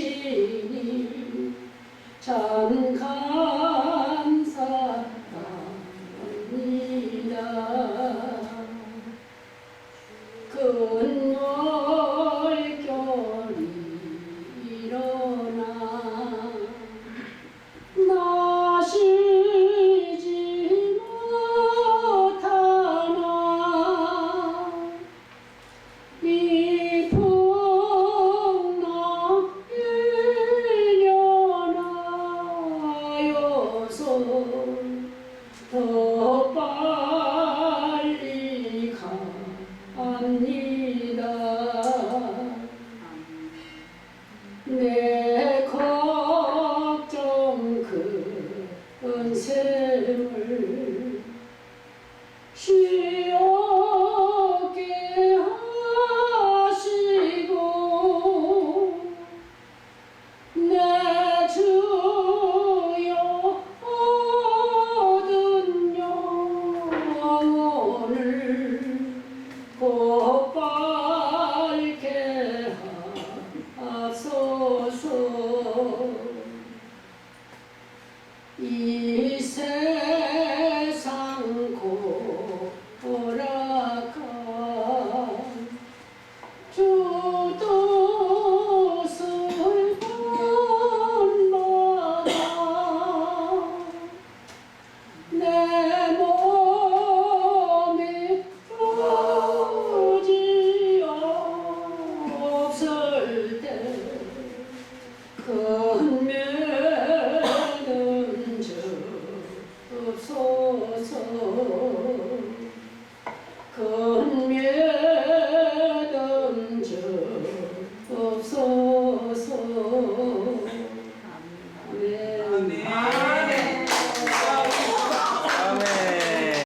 주시니 참 감사합니다. 그 corazón. 그